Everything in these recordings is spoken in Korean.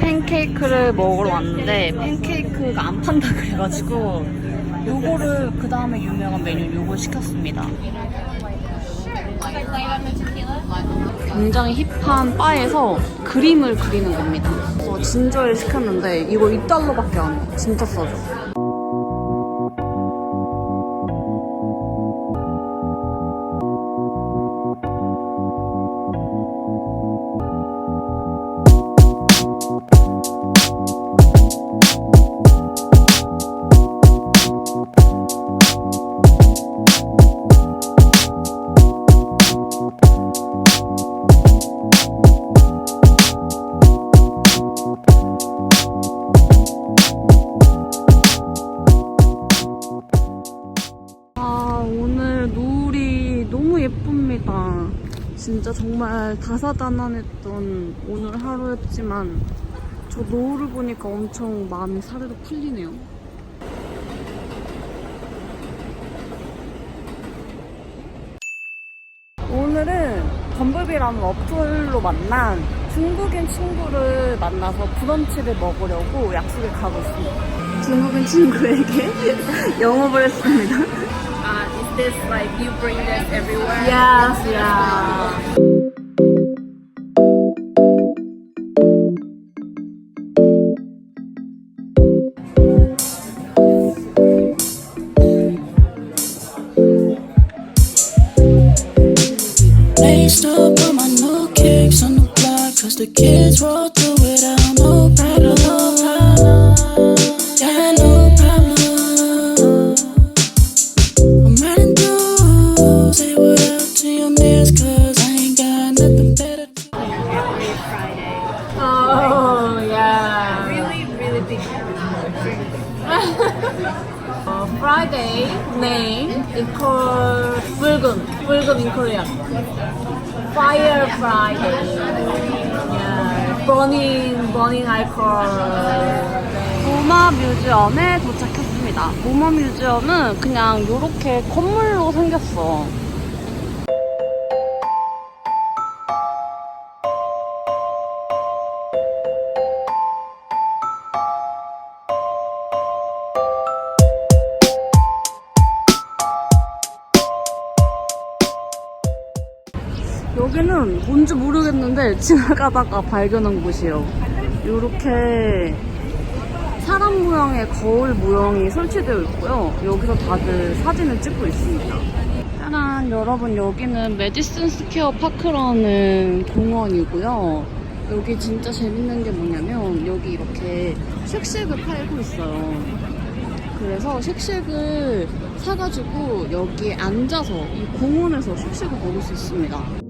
팬케이크를 먹으러 왔는데 팬케이크가 안 판다 그래가지고 요거를 그 다음에 유명한 메뉴 요거 시켰습니다. 굉장히 힙한 바에서 그림을 그리는 겁니다. 그래서 진저일 시켰는데 이거 2달러밖에 안 해. 진짜 싸죠. 진짜 정말 다사다난했던 오늘 하루였지만 저 노을을 보니까 엄청 마음이 사르르 풀리네요. 오늘은 범블비라는 어플로 만난 중국인 친구를 만나서 브런치를 먹으려고 약속을 가고 있습니다. 중국인 친구에게 영업을 했습니다. Is this like you bring this everywhere? Yes, yeah. 모마 뮤지엄에 도착했습니다. 모마 뮤지엄은 그냥 이렇게 건물로 생겼어. 여기는 뭔지 모르겠는데 지나가다가 발견한 곳이에요. 이렇게 사람 모양의 거울 모형이 설치되어 있고요. 여기서 다들 사진을 찍고 있습니다. 짜란, 여러분 여기는 메디슨 스퀘어 파크라는 공원이고요. 여기 진짜 재밌는 게 뭐냐면 여기 이렇게 쉑쉑을 팔고 있어요. 그래서 쉑쉑을 사가지고 여기에 앉아서 이 공원에서 쉑쉑을 먹을 수 있습니다.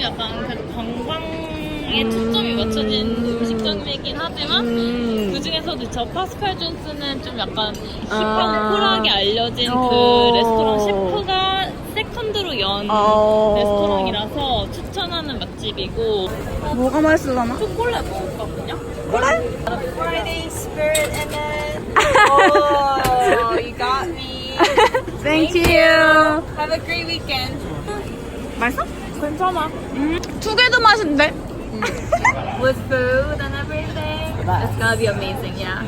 조금 약간 그 관광에 초점이 맞춰진 음식점이긴 하지만 음, 그 중에서도 저 파스칼 존스는 좀 약간 힙한 아. 쿨하게 알려진 어. 그 레스토랑 셰프가 세컨드로 연 어. 레스토랑이라서 추천하는 맛집이고 뭐가 맛있을라나? 초콜릿 먹었거든요. Friday spirit and then. Oh, you got me. Thank you. Have a great weekend. 맛있어? 괜찮아. 두개더 맛인데? With food and everything. It's gonna be amazing, yeah.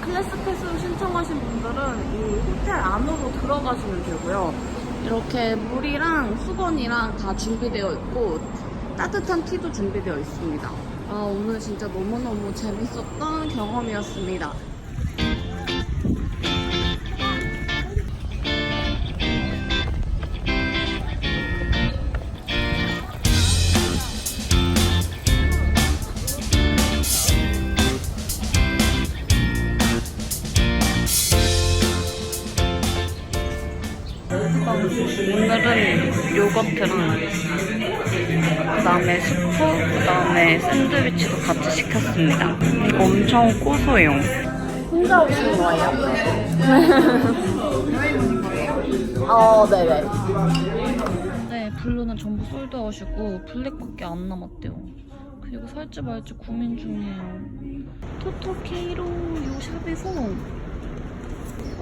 클래스 패스를 신청하신 분들은 이 호텔 안으로 들어가시면 되고요. 이렇게 물이랑 수건이랑 다 준비되어 있고 따뜻한 티도 준비되어 있습니다. 아, 오늘 진짜 너무너무 재밌었던 경험이었습니다. 오늘은 요거트랑 그다음에 수프, 그다음에 샌드위치도 같이 시켰습니다. 이거 엄청 고소해요. 혼자 오신 거예요? 어, 네네. 네, 블루는 전부 솔드아웃이고 블랙밖에 안 남았대요. 그리고 살지 말지 고민 중이에요. 토토케이로 요 샵에서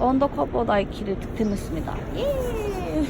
언더커버 나이키를 득템했습니다. 예!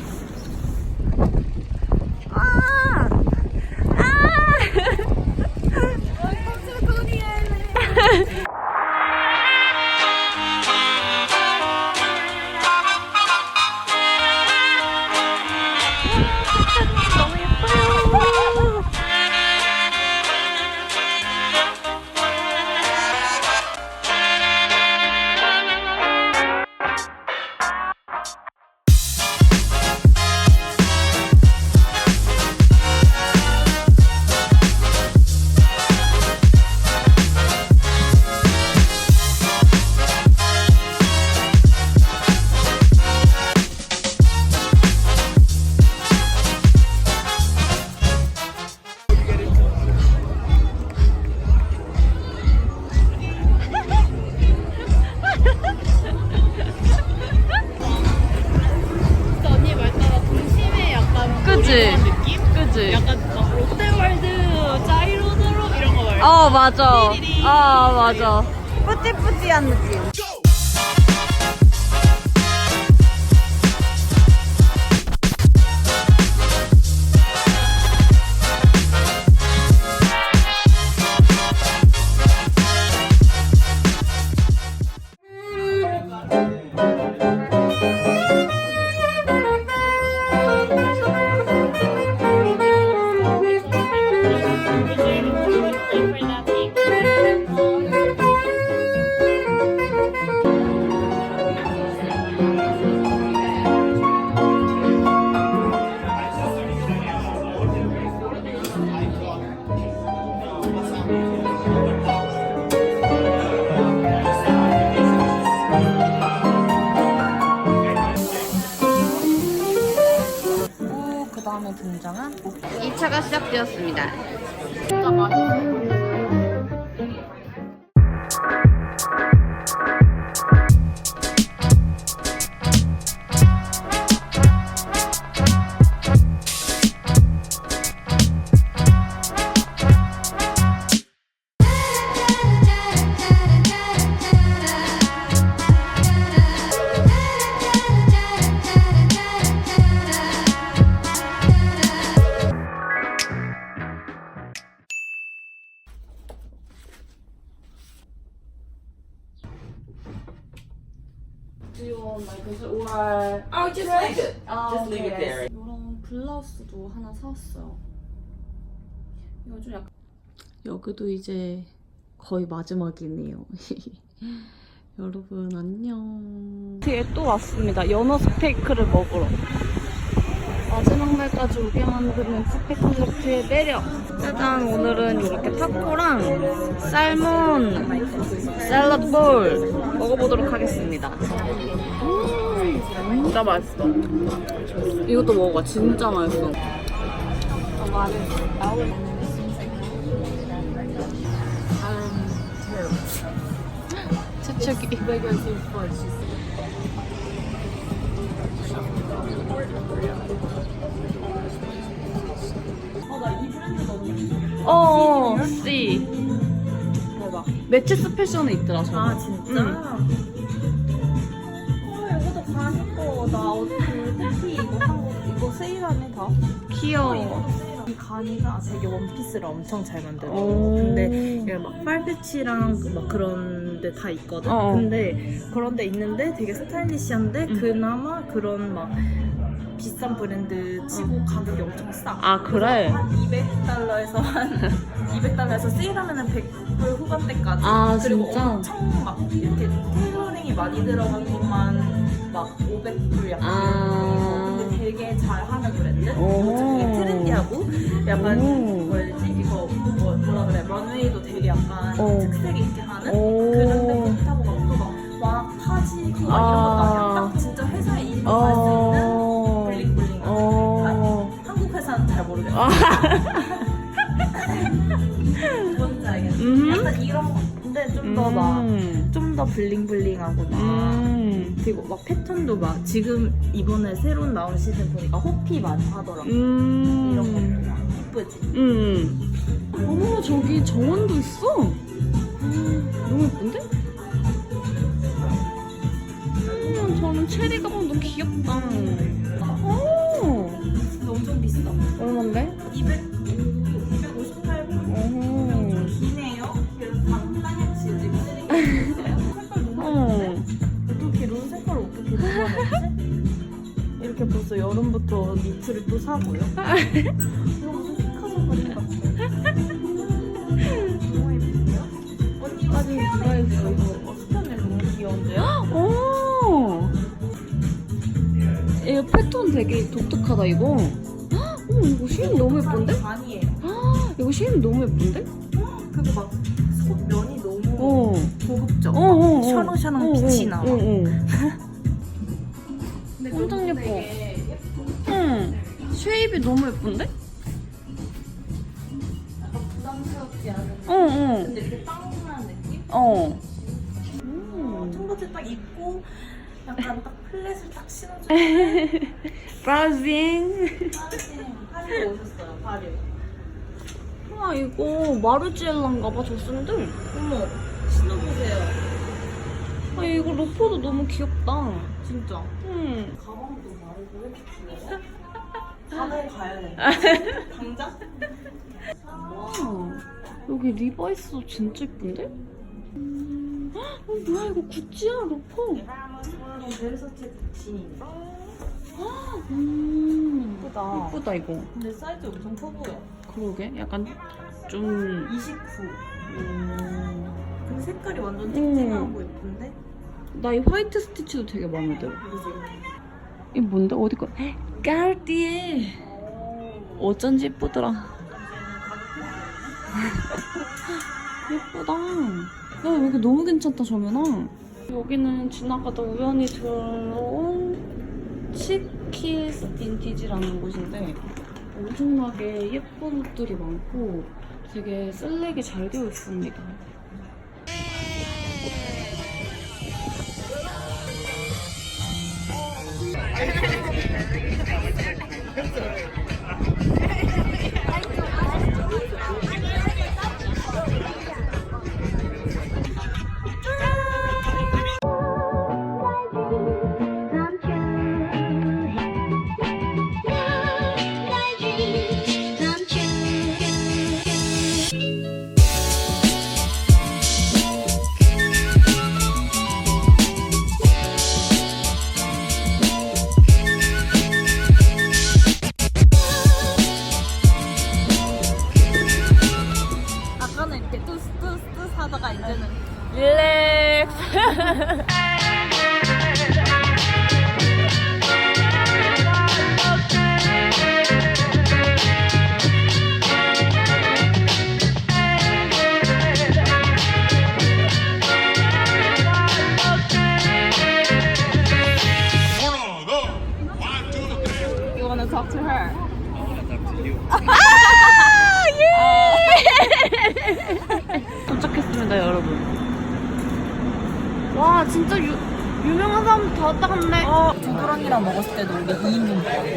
그치? 느낌? 그지? 약간 막 롯데월드 자이로드로 이런 거 말고 어, 맞아. 아, 맞아. 뿌띠뿌띠한 느낌. 2차가 시작되었습니다. Do you want like this or Oh, just leave it. 아, Just leave it there. 이런 블라우스도 하나 사왔어요. 이거 좀 약간 여기도 이제 거의 마지막이네요. 여러분 안녕. 뒤에 또 왔습니다. 연어 스테이크를 먹으러. 마지막 날까지 오게 만드는 스페클레트의 매력. 짜잔 오늘은 이렇게 타코랑 살몬 샐러드 볼 먹어보도록 하겠습니다. 음, 진짜 맛있어. 이것도 먹어봐. 진짜 맛있어. 음, 재채기. 어, C. 대박. 매치스 패션에 있더라, 저거. 아 진짜? 어 이것도 가니까 나 어떻게 택시 이거 한거 이거 세일하네 다. 귀여워. 이 가니가 되게 원피스를 엄청 잘 만들어. 오. 근데 이게 막 팔배치랑 막 그런 데 다 있거든. 어. 근데 그런 데 있는데 되게 스타일리시한데 음. 그나마 그런 막 비싼 브랜드 치고 가격이 엄청 싸. 아, 그래? 한 200달러에서 한 200달러에서 세일하면은 100불 후반대까지. 아, 그리고 진짜? 엄청 막 이렇게 테일러링이 많이 들어간 것만 막 500불 약간 아. 근데 되게 잘하는 브랜드. 오. 되게 트렌디하고 약간 오. 되지? 이거 뭐, 뭐라 그래? 런웨이도 되게 약간 오. 특색 있게 하는 오. 그런 데 타고 막또막 파지고 막 아. 이런 것도 아니라 딱 진짜 회사에 수 있는 아. 뭔지 알겠어. 음. 약간 이런 거. 근데 좀 더 막, 음. 좀 더 블링블링하고 막. 음. 그리고 막 패턴도 막 지금 이번에 새로 나온 시즌 보니까 호피 많이 하더라고. 음. 이런 것도 막 이쁘지. 음. 어머, 저기 정원도 있어. 음, 너무 예쁜데? 음, 저는 체리 가방도 귀엽다. 엄청 비싸. 얼만데? 200, 258불? 오. 기네요. 그래서 당당했지 지금 쓰레기 색깔 너무 어. 어떻게 이런 색깔을 어떻게 구분했지? 이렇게 벌써 여름부터 니트를 또 사고요. 이거 무슨 피카소 그림 같아. 너무 예쁜데요? 언니 아직 누가 있어? 이거 스타일 너무 귀여운데요? 오. 이거 패턴 되게 독특하다, 이거. 쉐임 너무 예쁜데? 아니에요. 헉, 이거 쉐임 너무 예쁜데? 그리고 막 속면이 너무 어. 고급져. 어, 어, 어. 샤롱샤롱 어, 빛이 어, 나와. 어, 어. 근데 엄청 예뻐. 응. 쉐입이 너무 예쁜데? 약간 부담스럽지 않은. 어, 어. 근데 이렇게 빵빵한 느낌? 어. 청바지 딱 입고 약간 딱 플랫을 딱 신어주면 브라우징. 파 오셨어요 파리 아, 이거 마르지엘라인가 봐, 저 샌들. 어머 신어보세요 아, 이거 로퍼도 너무 귀엽다. 진짜 응. 가방도 마르고 왜 이렇게 귀여워? 바다에 가야 돼 당장? 아, 여기 리바이스도 진짜 예쁜데? 어, 뭐야, 이거 구찌야, 로퍼. 베르사체 진인데 음. 예쁘다 예쁘다, 이거. 근데 사이즈 엄청 커 보여 그러게. 약간 좀. 29 음. 근데 색깔이 완전 음. 쨍쨍하고 예쁜데? 나 이 화이트 스티치도 되게 마음에 들어. 이 뭔데? 어디 거? 까르띠에. 어쩐지 예쁘더라. 예쁘다. 야, 여기 너무 괜찮다, 정연아. 여기는 지나가다 우연히 들어온 치 키스 빈티지라는 곳인데 엄청나게 예쁜 옷들이 많고 되게 슬랙이 잘 되어 있습니다. 두부랑이랑 먹었을 때도 우리 2인분 먹었어.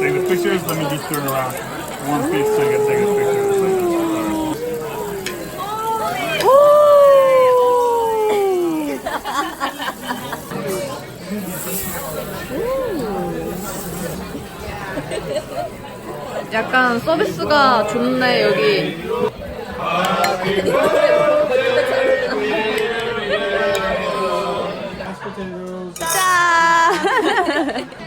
Take the pictures, let me get your uh, one piece so you can take a picture. 약간 서비스가 좋네 여기. 짠.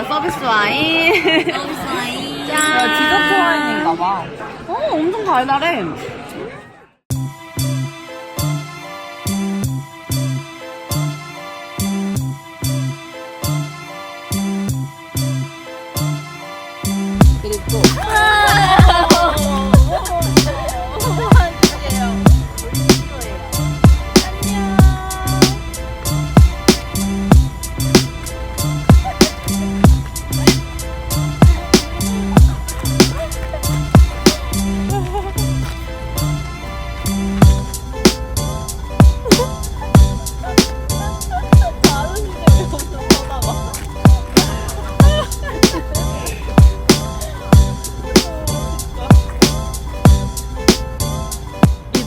와인입니다. 서비스 와인. 서비스 와인. 짠. 디저트 와인인가 봐. 어, 엄청 달달해.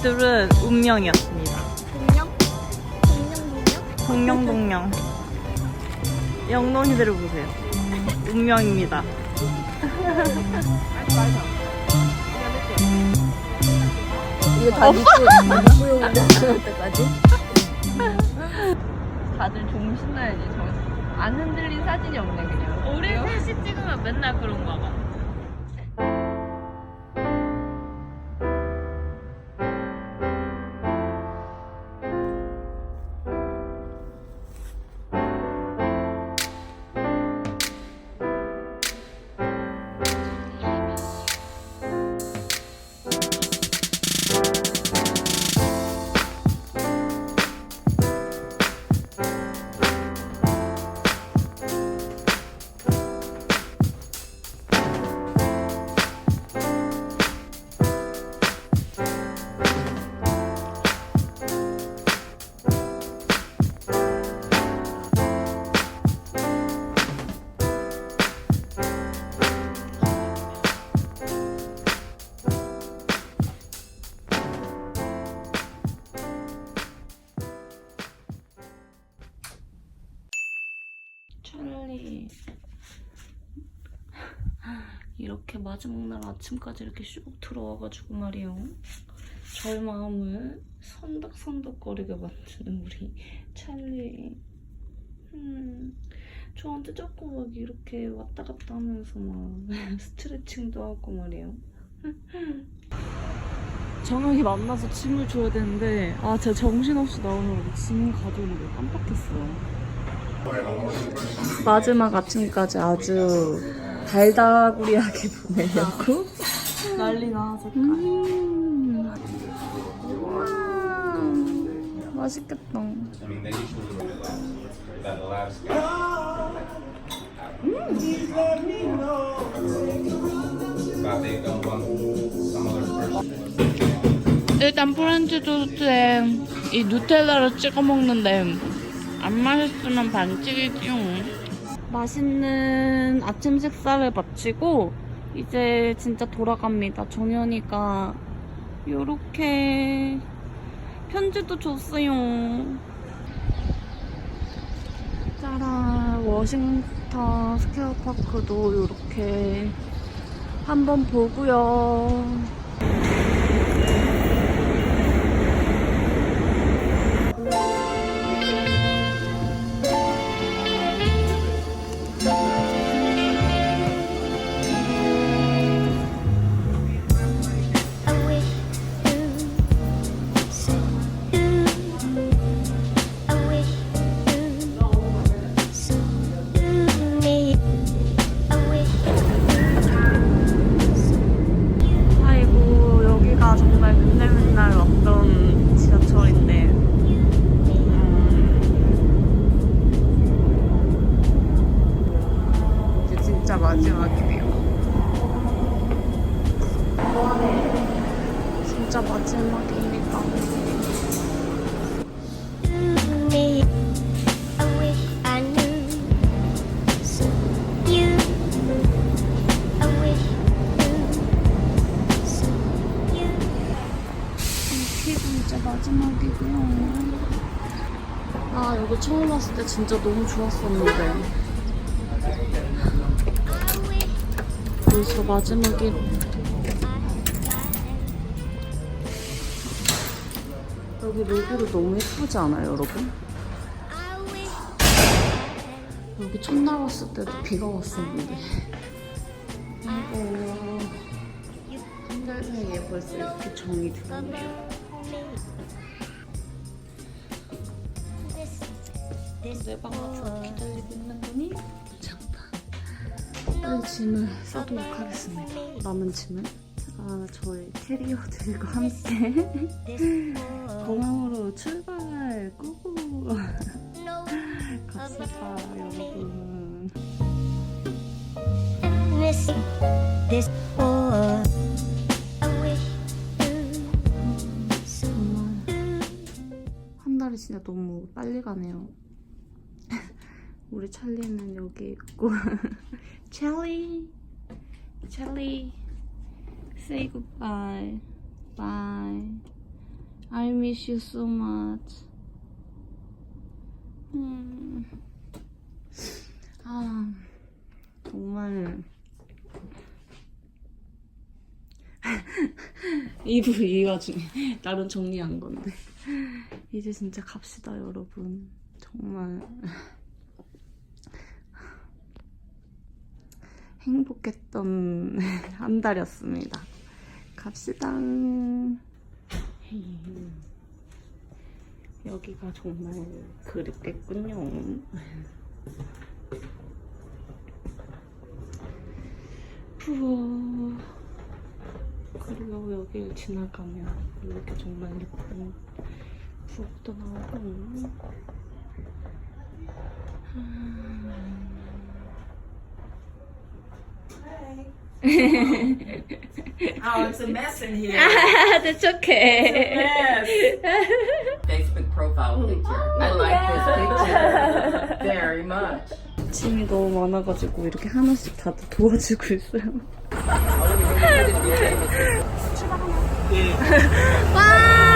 이들은 운명이었습니다. 동영? 동영 동영? 동영 동영. 영롱이들을 보세요. 운명입니다. 이거 다 니꺼, 니꺼용인데, 때까지? 다들 좀 신나야지. 안 흔들린 사진이 없네 그냥. 우리 셋이 찍으면 맨날 그런가 봐. 아침까지 이렇게 쑥 들어와가지고 말이에요. 저의 마음을 선덕선덕거리게 만드는 우리 찰리. 음, 저한테 자꾸 막 이렇게 왔다 갔다 하면서 막 스트레칭도 하고 말이에요. 정혁이 만나서 짐을 줘야 되는데 아 제가 정신없이 나오느라고 짐 가져오는 걸 깜빡했어요. 마지막 아침까지 아주 달다구리하게 보내려고. 난리나 색깔. 음. 맛있겠다. 일단 프렌치 토스트에 이 누텔라를 찍어 먹는데 안 맛있으면 반칙이지요. 맛있는 아침 식사를 마치고 이제 진짜 돌아갑니다. 정연이가 요렇게 편지도 줬어요. 짜란 워싱턴 스퀘어 파크도 요렇게 한번 보고요. 진짜 너무 좋았었는데. 여기서 마지막에 여기 로고도 너무 예쁘지 않아요 여러분? 여기 첫날 왔을 때도 비가 왔었는데. 이거 한달 사이에 벌써 이렇게 정이 들었네요 내 방에서 기다리고 있는 거니? 잠깐 빨리 짐을 싸도록 하겠습니다. 남은 짐은? 아, 저의 캐리어들과 함께. 공항으로 출발 꾸고 갑시다 여러분. So 정말. 한 달이 진짜 너무 빨리 가네요. 우리 찰리는 여기 있고. 찰리. 찰리. Say goodbye. Bye. I miss you so much. 음. 아 정말. 이부 이 와중에 나름 정리한 건데. 이제 진짜 갑시다 여러분. 정말 행복했던 한 달이었습니다. 갑시다. 여기가 정말 그립겠군요. 푸 그리고 여기를 지나가면 이렇게 정말 예쁜 부엌도 나오고 Oh, it's a mess in here. That's okay Facebook profile picture. I like this picture very much. 짐이 너무 많아가지고 이렇게 하나씩 다들 도와주고 있어요 와